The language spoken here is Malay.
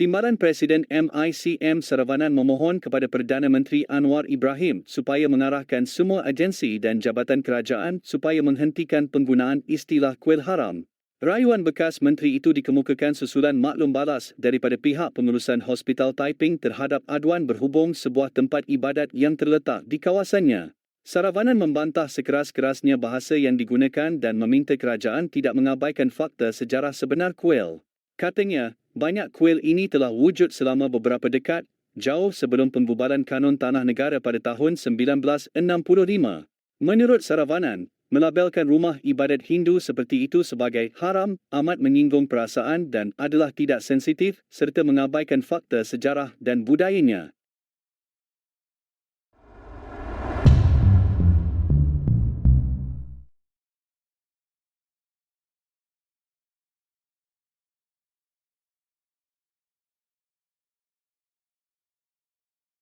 Timbalan Presiden MICM Saravanan memohon kepada Perdana Menteri Anwar Ibrahim supaya mengarahkan semua agensi dan jabatan kerajaan supaya menghentikan penggunaan istilah kuil haram. Rayuan bekas menteri itu dikemukakan susulan maklum balas daripada pihak pengurusan Hospital Taiping terhadap aduan berhubung sebuah tempat ibadat yang terletak di kawasannya. Saravanan membantah sekeras-kerasnya bahasa yang digunakan dan meminta kerajaan tidak mengabaikan fakta sejarah sebenar kuil. Katanya, banyak kuil ini telah wujud selama beberapa dekad, jauh sebelum pembubaran kanun tanah negara pada tahun 1965. Menurut Saravanan, melabelkan rumah ibadat Hindu seperti itu sebagai haram amat menyinggung perasaan dan adalah tidak sensitif serta mengabaikan fakta sejarah dan budayanya.